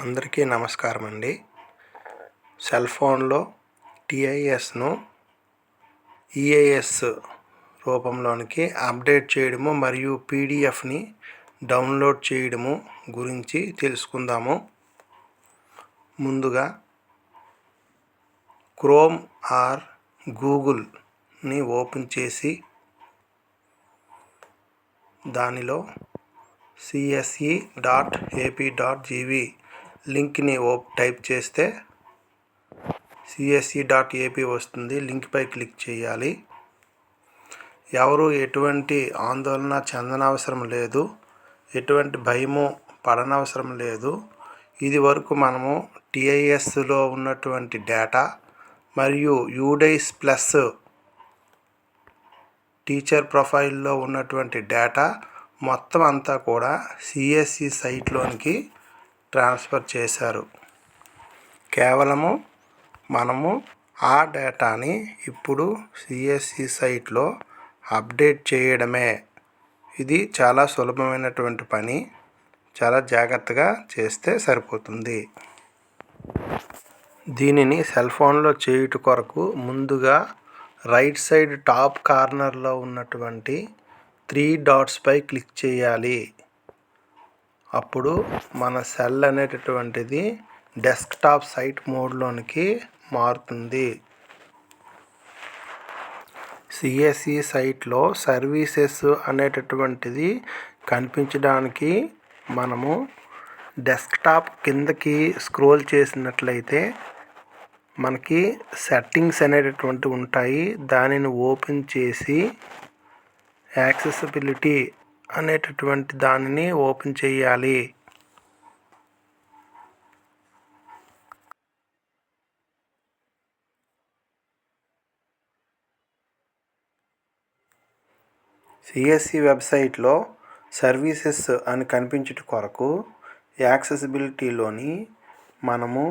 అందరికీ నమస్కారం అండి. సెల్ ఫోన్లో టిఐఎస్ను ఈఏఎస్ రూపంలోనికి అప్డేట్ చేయడము మరియు పీడిఎఫ్ని డౌన్లోడ్ చేయడము గురించి తెలుసుకుందాము. ముందుగా క్రోమ్ ఆర్ గూగుల్ని ఓపెన్ చేసి దానిలో CSE dot AP dot GV లింక్ని ఓ టైప్ చేస్తే సిఎస్ఈ డాట్ ఏపీ వస్తుంది. లింక్పై క్లిక్ చేయాలి. ఎవరు ఎటువంటి ఆందోళన చెందనవసరం లేదు. ఎటువంటి భయము పడనవసరం లేదు. ఇది వరకు మనము టిఐఎస్లో ఉన్నటువంటి డేటా మరియు యూడైస్ ప్లస్ టీచర్ ప్రొఫైల్లో ఉన్నటువంటి డేటా మొత్తం అంతా కూడా సిఎస్సి సైట్లోనికి ట్రాన్స్ఫర్ చేశారు. కేవలము మనము ఆ డేటాని ఇప్పుడు సిఎస్సి సైట్లో అప్డేట్ చేయడమే. ఇది చాలా సులభమైనటువంటి పని. చాలా జాగ్రత్తగా చేస్తే సరిపోతుంది. దీనిని సెల్ ఫోన్లో చేయుట కొరకు ముందుగా రైట్ సైడ్ టాప్ కార్నర్లో ఉన్నటువంటి త్రీ డాట్స్పై క్లిక్ చేయాలి. అప్పుడు మన సెల్ అనేటటువంటిది డెస్క్టాప్ సైట్ మోడ్లోనికి మారుతుంది. సిఎస్ఈ సైట్లో సర్వీసెస్ అనేటటువంటిది కనిపించడానికి మనము డెస్క్టాప్ కిందకి స్క్రోల్ చేసినట్లయితే మనకి సెట్టింగ్స్ అనేటటువంటి ఉంటాయి. దానిని ఓపెన్ చేసి యాక్సెసిబిలిటీ అనేటటువంటి దానిని ఓపెన్ చేయాలి. సిఎస్సి వెబ్సైట్లో సర్వీసెస్ అని కనిపించుట కొరకు యాక్సెసిబిలిటీలోని మనము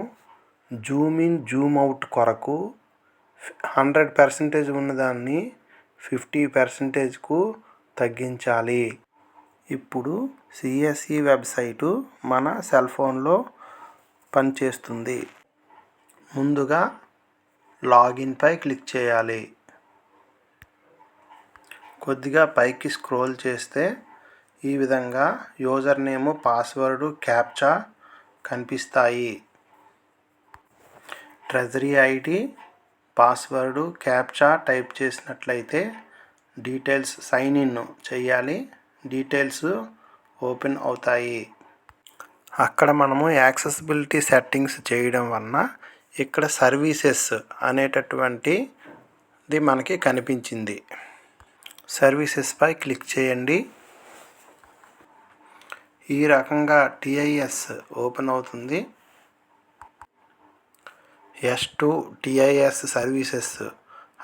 జూమ్ ఇన్ జూమ్ అవుట్ కొరకు హండ్రెడ్ పర్సెంటేజ్ ఉన్నదాన్ని ఫిఫ్టీ పర్సెంటేజ్కు తగ్గించాలి. ఇప్పుడు సిఎస్ఈ వెబ్సైటు మన సెల్ ఫోన్లో పనిచేస్తుంది. ముందుగా లాగిన్పై క్లిక్ చేయాలి. కొద్దిగా పైకి స్క్రోల్ చేస్తే ఈ విధంగా యూజర్ నేము పాస్వర్డ్ క్యాప్చా కనిపిస్తాయి. Treasury ID password captcha type చేసినట్లయితే డీటెయిల్స్ సైన్ ఇన్ చేయాలి. డీటెయిల్స్ ఓపెన్ అవుతాయి. అక్కడ మనము యాక్సెసిబిలిటీ సెట్టింగ్స్ చేయడం వలన ఇక్కడ సర్వీసెస్ అనేటటువంటిది మనకి కనిపించింది. సర్వీసెస్పై క్లిక్ చేయండి. ఈ రకంగా టిఐఎస్ ఓపెన్ అవుతుంది. ఎస్ టూ టిఐఎస్ సర్వీసెస్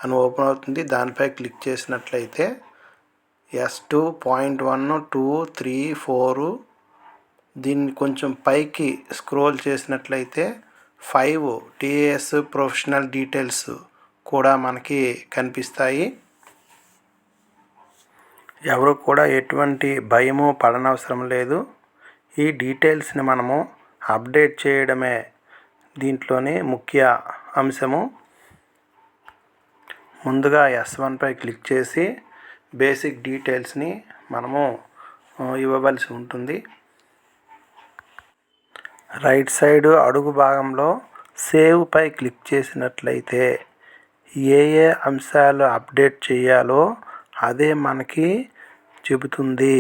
అని ఓపెన్ అవుతుంది. దానిపై క్లిక్ చేసినట్లయితే S two point one two three four దీన్ని కొంచెం పైకి స్క్రోల్ చేసినట్లయితే ఫైవ్ టీఏఎస్ ప్రొఫెషనల్ డీటెయిల్స్ కూడా మనకి కనిపిస్తాయి. ఎవరు కూడా ఎటువంటి భయము పడనవసరం లేదు. ఈ డీటెయిల్స్ని మనము అప్డేట్ చేయడమే దీంట్లోని ముఖ్య అంశము. ముందుగా ఎస్ వన్పై క్లిక్ చేసి బేసిక్ డీటెయిల్స్ని మనము ఇవ్వవలసి ఉంటుంది. రైట్ సైడ్ అడుగు భాగంలో సేవ్పై క్లిక్ చేసినట్లయితే ఏ ఏ అంశాలు అప్డేట్ చేయాలో అదే మనకి చెబుతుంది.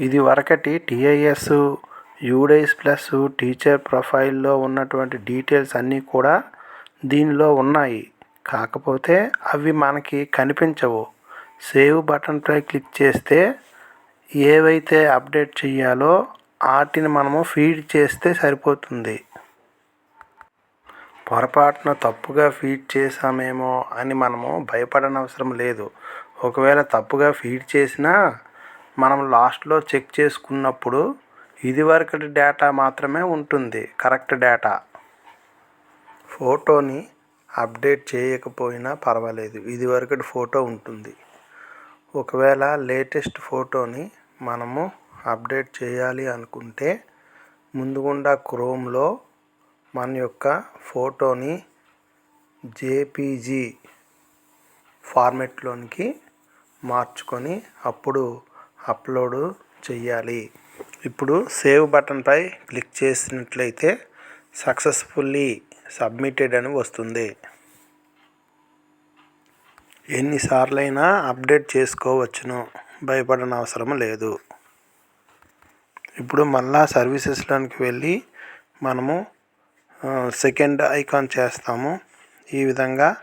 ఇది వరకటి టీఐఎస్ యూడైస్ ప్లస్ టీచర్ ప్రొఫైల్లో ఉన్నటువంటి డీటెయిల్స్ అన్నీ కూడా దీనిలో ఉన్నాయి. కాకపోతే అవి మనకి కనిపించవు. సేవ్ బటన్పై క్లిక్ చేస్తే ఏవైతే అప్డేట్ చేయాలో వాటిని మనము ఫీడ్ చేస్తే సరిపోతుంది. పొరపాటున తప్పుగా ఫీడ్ చేసామేమో అని మనము భయపడనవసరం లేదు. ఒకవేళ తప్పుగా ఫీడ్ చేసినా మనం లాస్ట్లో చెక్ చేసుకున్నప్పుడు ఇదివరకటి డేటా మాత్రమే ఉంటుంది. Correct data. ఫోటోని అప్డేట్ చేయకపోయినా పర్వాలేదు. ఇదివరకటి ఫోటో ఉంటుంది. ఒకవేళ లేటెస్ట్ ఫోటోని మనము అప్డేట్ చేయాలి అనుకుంటే ముందుగుండా క్రోమ్లో మన యొక్క ఫోటోని జేపీజీ ఫార్మెట్లోనికి మార్చుకొని అప్పుడు అప్లోడ్ చెయ్యాలి. ఇప్పుడు సేవ్ బటన్పై క్లిక్ చేసినట్లయితే సక్సెస్ఫుల్లీ సబ్మిటెడ్ అని వస్తుంది. ఎన్నిసార్లైనా అప్డేట్ చేసుకోవచ్చును. భయపడన అవసరం లేదు. ఇప్పుడు మళ్ళా సర్వీసెస్లోనికి వెళ్ళి మనము సెకండ్ ఐకాన్ చేస్తాము. ఈ విధంగా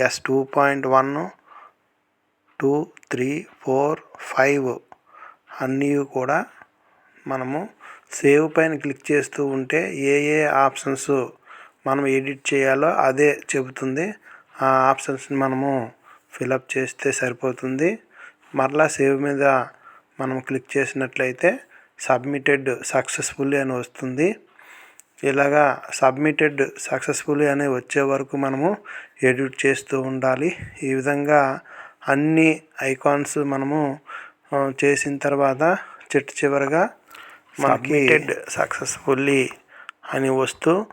S two point one two three four five అన్నీ కూడా మనము సేవ్ పైన క్లిక్ చేస్తూ ఉంటే ఏ ఏ ఆప్షన్స్ మనం ఎడిట్ చేయాలో అదే చెబుతుంది. ఆ ఆప్షన్స్ని మనము ఫిలప్ చేస్తే సరిపోతుంది. మరలా సేవ్ మీద మనం క్లిక్ చేసినట్లయితే సబ్మిటెడ్ సక్సెస్ఫుల్లీ అని వస్తుంది. ఇలాగా సబ్మిటెడ్ సక్సెస్ఫుల్లీ అని వచ్చే వరకు మనము ఎడిట్ చేస్తూ ఉండాలి. ఈ విధంగా అన్ని ఐకాన్స్ మనము చేసిన తర్వాత చిట్ట చివరిగా సబ్మిటెడ్ సక్సెస్ఫుల్లీ అని వస్తూ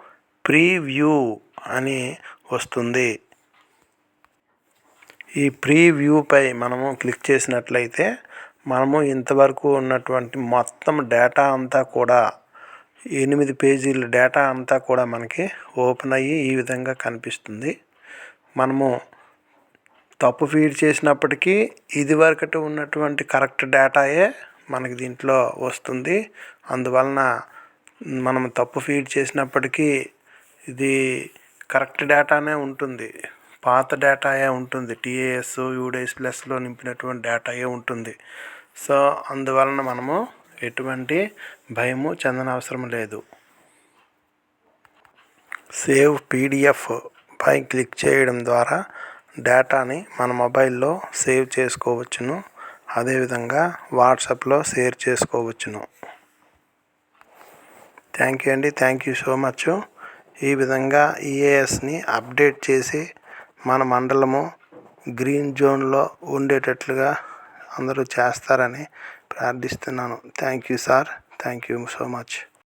ప్రీవ్యూ అని వస్తుంది. ఈ ప్రీవ్యూపై మనము క్లిక్ చేసినట్లయితే మనము ఇంతవరకు ఉన్నటువంటి మొత్తం డేటా అంతా కూడా ఎనిమిది పేజీల డేటా అంతా కూడా మనకి ఓపెన్ అయ్యి ఈ విధంగా కనిపిస్తుంది. మనము తప్పు ఫీడ్ చేసినప్పటికీ ఇది వరకటి ఉన్నటువంటి కరెక్ట్ డేటాయే మనకి దీంట్లో వస్తుంది. అందువలన మనం తప్పు ఫీడ్ చేసినప్పటికీ ఇది కరెక్ట్ డేటానే ఉంటుంది. పాత డేటాయే ఉంటుంది. టీఏఎస్ యూడేస్ ప్లస్లో నింపినటువంటి డేటాయే ఉంటుంది. సో అందువలన మనము ఎటువంటి భయము చెందనవసరం లేదు. సేవ్ పీడిఎఫ్ పై క్లిక్ చేయడం ద్వారా డేటాని మన మొబైల్లో సేవ్ చేసుకోవచ్చును. అదేవిధంగా వాట్సాప్లో షేర్ చేసుకోవచ్చును. థ్యాంక్ యూ అండి. Thank you so much. ఈ విధంగా ఈఏఎస్ని అప్డేట్ చేసి మన మండలము గ్రీన్ జోన్లో ఉండేటట్లుగా అందరూ చేస్తారని ప్రార్థిస్తున్నాను. Thank you sir. Thank you so much.